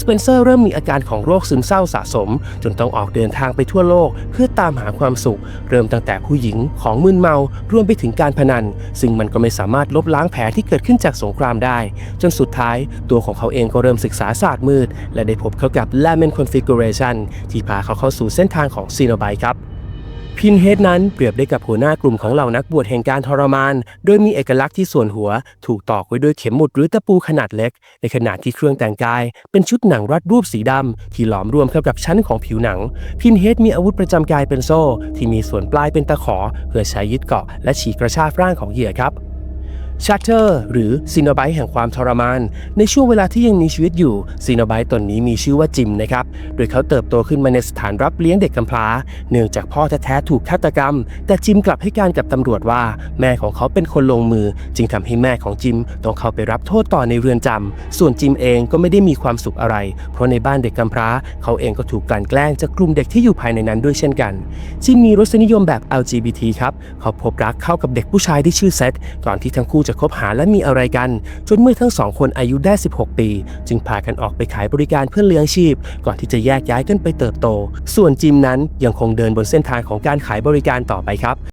สเปนเซอร์เริ่มมีอาการของโรคซึมเศร้าสะสม จนต้องออกเดินทางไปทั่วโลก เพื่อตามหาความสุข เริ่มตั้งแต่ผู้หญิงของมึนเมารวมไปถึงการพนัน ซึ่งมันก็ไม่สามารถลบล้างแผลที่เกิดขึ้นจากสงครามได้ จนสุดท้ายตัวของเขาเองก็เริ่มศึกษาศาสตร์มืด และได้พบเข้ากับ Lamin Configuration ที่พาเขาเข้าสู่เส้นทางของซีโนไบครับ พินเฮดนั้นเปรียบได้กับหัวหน้ากลุ่มของเหล่านักบวชแห่งการทรมาน โดยมีเอกลักษณ์ที่ส่วนหัว ถูกตอกไว้ด้วยเข็มหมุดหรือตะปูขนาดเล็ก ในขณะที่เครื่องแต่งกาย เป็นชุดหนังรัดรูปสีดำ ที่หลอมรวมเข้ากับชั้นของผิวหนัง พินเฮดมีอาวุธประจำกายเป็นโซ่ ที่มีส่วนปลายเป็นตะขอ เพื่อใช้ยึดเกาะและฉีกกระชากร่างของเหยื่อครับ ชัตเตอร์หรือซีโนไบต์แห่งความทรมาน ในช่วงเวลาที่ยังมีชีวิตอยู่ซีโนไบต์ตนนี้มีชื่อว่าจิมนะครับ โดยเขาเติบโตขึ้นมาในสถานรับเลี้ยงเด็กกำพร้า เนื่องจากพ่อแท้ๆถูกฆาตกรรม แต่จิมกลับให้การกับตำรวจว่า แม่ของเขาเป็นคนลงมือ จึงทำให้แม่ของจิมต้องเข้าไปรับโทษต่อในเรือนจำส่วนจิมเองก็ไม่ได้มีความสุขอะไร เพราะในบ้านเด็กกำพร้า เขาเองก็ถูกกลั่นแกล้งจากกลุ่มเด็กที่อยู่ภายในนั้นด้วยเช่นกัน จิมมีรสนิยมแบบ LGBT ครับเขาพบรักเข้ากับเด็กผู้ชายที่ชื่อเซตก่อนที่ทั้งคู่จะคบหาและมีอะไรกัน จนเมื่อทั้งสองคนอายุได้ 16 ปี จึงพากันออกไปขายบริการเพื่อเลี้ยงชีพ ก่อนที่จะแยกย้ายกันไปเติบโต ส่วนจิมนั้นยังคงเดินบนเส้นทางของการขายบริการต่อไปครับ